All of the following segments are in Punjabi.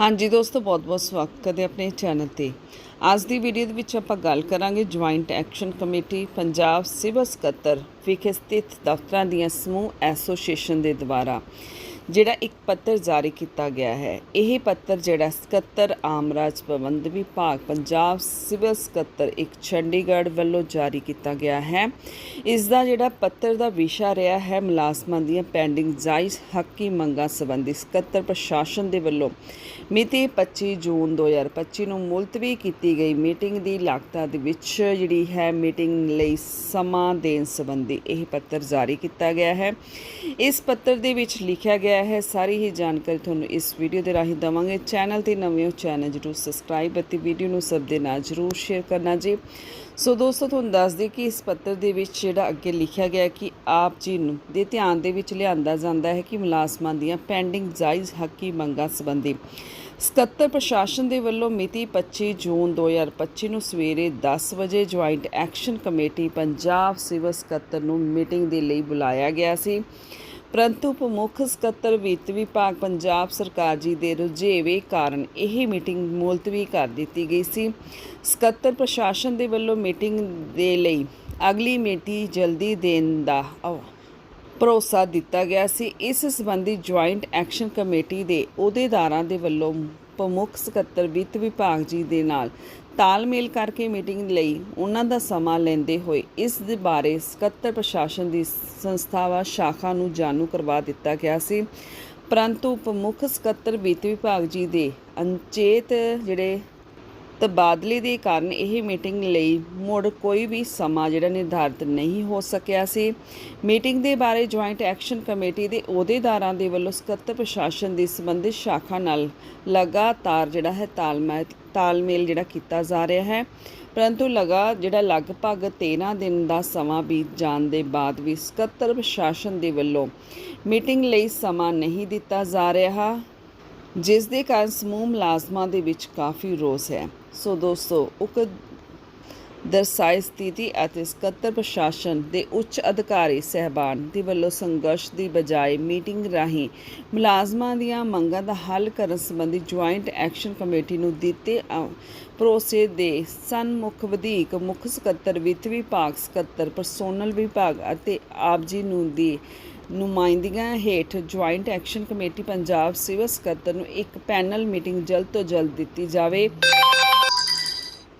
ਹਾਂਜੀ ਦੋਸਤੋ, ਬਹੁਤ-ਬਹੁਤ ਸਵਾਗਤ ਹੈ ਆਪਣੇ ਚੈਨਲ ਤੇ। ਅੱਜ ਦੀ ਵੀਡੀਓ ਦੇ ਵਿੱਚ ਆਪਾਂ ਗੱਲ ਕਰਾਂਗੇ joint action committee Punjab civil ਸਕੱਤਰ ਵਿਖੇ ਸਥਿਤ ਦਫ਼ਤਰਾਂ ਦੀਆਂ ਸਮੂਹ ਐਸੋਸੀਏਸ਼ਨ ਦੇ ਦੁਆਰਾ। ਜਿਹੜਾ ਇੱਕ ਪੱਤਰ ਜਾਰੀ ਕੀਤਾ ਗਿਆ ਹੈ। ਇਹ ਪੱਤਰ ਜਿਹੜਾ ਸਕੱਤਰ ਆਮਰਾਜ ਪ੍ਰਬੰਧ ਵਿਭਾਗ ਪੰਜਾਬ ਸਿਵਲ ਸਕੱਤਰ ਇੱਕ ਚੰਡੀਗੜ੍ਹ ਵੱਲੋਂ ਜਾਰੀ ਕੀਤਾ ਗਿਆ ਹੈ। ਇਸ ਦਾ ਜਿਹੜਾ ਪੱਤਰ ਦਾ ਵਿਸ਼ਾ ਰਿਹਾ ਹੈ, ਮੁਲਾਜ਼ਮਾਂ ਦੀਆਂ ਪੈਂਡਿੰਗ ਜਾਇਜ਼ ਹੱਕੀ ਮੰਗਾਂ ਸੰਬੰਧੀ ਸਕੱਤਰ ਪ੍ਰਸ਼ਾਸਨ ਦੇ ਵੱਲੋਂ ਮਿਤੀ 25 ਜੂਨ 2025 ਨੂੰ ਮੁਲਤਵੀ ਕੀਤੀ ਗਈ ਮੀਟਿੰਗ ਦੀ ਲਾਗਤਾਂ ਦੇ ਵਿੱਚ ਜਿਹੜੀ ਹੈ ਮੀਟਿੰਗ ਲਈ ਸਮਾਂ ਦੇਣ ਸੰਬੰਧੀ ਇਹ ਪੱਤਰ ਜਾਰੀ ਕੀਤਾ ਗਿਆ ਹੈ। ਇਸ ਪੱਤਰ ਦੇ ਵਿੱਚ ਲਿਖਿਆ ਗਿਆ ਹੈ ਸਾਰੀ ਹੀ ਜਾਣਕਾਰੀ ਤੁਹਾਨੂੰ ਇਸ ਵੀਡੀਓ ਦੇ ਰਾਹੀਂ ਦਵਾਂਗੇ। ਚੈਨਲ ਤੇ ਨਵੇਂ ਹੋ ਚੈਨਲ ਜਰੂਰ ਸਬਸਕ੍ਰਾਈਬ ਅਤੇ ਵੀਡੀਓ ਨੂੰ ਸਭ ਦੇ ਨਾਲ ਜਰੂਰ ਸ਼ੇਅਰ ਕਰਨਾ ਜੀ। ਸੋ ਦੋਸਤੋ, ਤੁਹਾਨੂੰ ਦੱਸ ਦਈਏ ਕਿ ਇਸ ਪੱਤਰ ਦੇ ਵਿੱਚ ਜਿਹੜਾ ਅੱਗੇ ਲਿਖਿਆ ਗਿਆ ਕਿ ਆਪ ਜੀ ਨੂੰ ਦੇ ਧਿਆਨ ਦੇ ਵਿੱਚ ਲਿਆਂਦਾ ਜਾਂਦਾ ਹੈ ਕਿ ਮੁਲਾਜ਼ਮਾਂ ਦੀਆਂ ਪੈਂਡਿੰਗ ਜਾਇਜ਼ ਹੱਕੀ ਮੰਗਾਂ ਸੰਬੰਧੀ ਸਕੱਤਰ ਪ੍ਰਸ਼ਾਸਨ ਦੇ ਵੱਲੋਂ ਮਿਤੀ 25 ਜੂਨ 2025 ਨੂੰ ਸਵੇਰੇ 10 ਵਜੇ joint action committee Punjab civil ਸਕੱਤਰ ਨੂੰ ਮੀਟਿੰਗ ਦੇ ਲਈ ਬੁਲਾਇਆ ਗਿਆ ਸੀ। ਪਰੰਤੂ ਪ੍ਰਮੁੱਖ ਸਕੱਤਰ ਵਿੱਤ ਵਿਭਾਗ ਪੰਜਾਬ ਸਰਕਾਰ ਜੀ ਦੇ ਰੁਝੇਵੇਂ ਕਾਰਨ ਇਹ ਮੀਟਿੰਗ ਮੁਲਤਵੀ ਕਰ ਦਿੱਤੀ ਗਈ ਸੀ। ਸਕੱਤਰ ਪ੍ਰਸ਼ਾਸਨ ਦੇ ਵੱਲੋਂ ਮੀਟਿੰਗ ਦੇ ਲਈ ਅਗਲੀ ਮੀਟਿੰਗ ਜਲਦੀ ਦੇਣ ਦਾ ਭਰੋਸਾ ਦਿੱਤਾ ਗਿਆ ਸੀ। ਇਸ ਸੰਬੰਧੀ ਜੁਆਇੰਟ ਐਕਸ਼ਨ ਕਮੇਟੀ ਦੇ ਅਹੁਦੇਦਾਰਾਂ ਦੇ ਵੱਲੋਂ ਪ੍ਰਮੁੱਖ ਸਕੱਤਰ ਵਿੱਤ ਵਿਭਾਗ ਜੀ ਦੇ ਨਾਲ ਤਾਲਮੇਲ ਕਰਕੇ ਮੀਟਿੰਗ ਲਈ ਉਹਨਾਂ ਦਾ ਸਮਾਂ ਲੈਂਦੇ ਹੋਏ ਇਸ ਦੇ ਬਾਰੇ ਸਕੱਤਰ ਪ੍ਰਸ਼ਾਸਨ ਦੀ ਸੰਸਥਾਵਾਂ ਸ਼ਾਖਾ ਨੂੰ ਜਾਣੂ ਕਰਵਾ ਦਿੱਤਾ ਗਿਆ ਸੀ। ਪਰੰਤੂ ਪ੍ਰਮੁੱਖ ਸਕੱਤਰ ਵਿੱਤ ਵਿਭਾਗ ਜੀ ਦੇ ਅਨਚੇਤ ਜਿਹੜੇ ਤਬਾਦਲੇ ਦੇ ਕਾਰਨ ਇਹ ਮੀਟਿੰਗ ਲਈ ਮੁੜ ਕੋਈ ਵੀ ਸਮਾਂ ਜਿਹੜਾ ਨਿਰਧਾਰਤ ਨਹੀਂ ਹੋ ਸਕਿਆ ਸੀ। ਮੀਟਿੰਗ ਦੇ ਬਾਰੇ ਜੁਆਇੰਟ ਐਕਸ਼ਨ ਕਮੇਟੀ ਦੇ ਅਹੁਦੇਦਾਰਾਂ ਦੇ ਵੱਲੋਂ ਸਕੱਤਰ ਪ੍ਰਸ਼ਾਸਨ ਦੀ ਸੰਬੰਧਿਤ ਸ਼ਾਖਾ ਨਾਲ ਲਗਾਤਾਰ ਜਿਹੜਾ ਹੈ ਤਾਲਮੇਲ ਤਾਲਮੇਲ ਜਿਹੜਾ ਕੀਤਾ ਜਾ ਰਿਹਾ ਹੈ। ਪਰੰਤੂ ਲਗਾ, ਜਿਹੜਾ ਲਗਭਗ 13 ਦਿਨ ਦਾ ਸਮਾਂ ਬੀਤ ਜਾਣ ਦੇ ਬਾਅਦ ਵੀ ਸਕੱਤਰ ਪ੍ਰਸ਼ਾਸਨ ਦੇ ਵੱਲੋਂ ਮੀਟਿੰਗ ਲਈ ਸਮਾਂ ਨਹੀਂ ਦਿੱਤਾ ਜਾ ਰਿਹਾ। ਜਿਸ ਦੇ ਕਾਰਨ ਸਮੂਹ ਮੁਲਾਜ਼ਮਾਂ ਦੇ ਵਿੱਚ ਕਾਫੀ ਰੋਸ ਹੈ। ਸੋ ਦੋਸਤੋ ਉਕਤ ਦਰਸਾਈ ਸਥਿਤੀ ਅਤੇ ਸਕੱਤਰ ਪ੍ਰਸ਼ਾਸਨ ਦੇ ਉੱਚ ਅਧਿਕਾਰੀ ਸਹਿਬਾਨ ਦੇ ਵੱਲੋਂ ਸੰਘਰਸ਼ ਦੀ ਬਜਾਏ ਮੀਟਿੰਗ ਰਾਹੀਂ ਮੁਲਾਜ਼ਮਾਂ ਦੀਆਂ ਮੰਗਾਂ ਦਾ ਹੱਲ ਕਰਨ ਸੰਬੰਧੀ ਜੁਆਇੰਟ ਐਕਸ਼ਨ ਕਮੇਟੀ ਨੂੰ ਦਿੱਤੇ ਭਰੋਸੇ ਦੇ ਸਨਮੁਖ ਵਧੀਕ ਮੁੱਖ ਸਕੱਤਰ ਵਿੱਤ ਵਿਭਾਗ ਸਕੱਤਰ, ਪਰਸੋਨਲ ਵਿਭਾਗ ਅਤੇ ਆਪ ਜੀ ਨੂੰ ਦੀ ਨੁਮਾਇੰਦਗੀਆਂ ਹੇਠ joint action committee Punjab civil ਸਕੱਤਰ ਨੂੰ ਇੱਕ ਪੈਨਲ ਮੀਟਿੰਗ ਜਲਦ ਤੋਂ ਜਲਦ ਦਿੱਤੀ ਜਾਵੇ।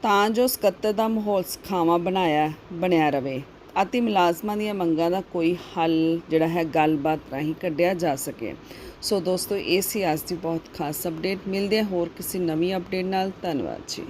ਤਾਂ ਜੋ ਸਕੱਤਰ ਦਾ ਮਾਹੌਲ ਸੁਖਾਵਾਂ ਬਣਾਇਆ, ਬਣਿਆ ਰਵੇ ਅਤੇ ਮੁਲਾਜ਼ਮਾਂ ਦੀਆਂ ਮੰਗਾਂ ਦਾ ਕੋਈ ਹੱਲ ਜਿਹੜਾ ਹੈ ਗੱਲਬਾਤ ਰਾਹੀਂ ਕੱਢਿਆ ਜਾ ਸਕੇ। ਸੋ ਦੋਸਤੋ, ਇਹ ਸੀ ਅੱਜ ਦੀ ਬਹੁਤ ਖਾਸ ਅਪਡੇਟ ਮਿਲਦੇ ਹੋਰ ਕਿਸੇ ਨਵੀਂ ਅਪਡੇਟ ਨਾਲ। ਧੰਨਵਾਦ ਜੀ।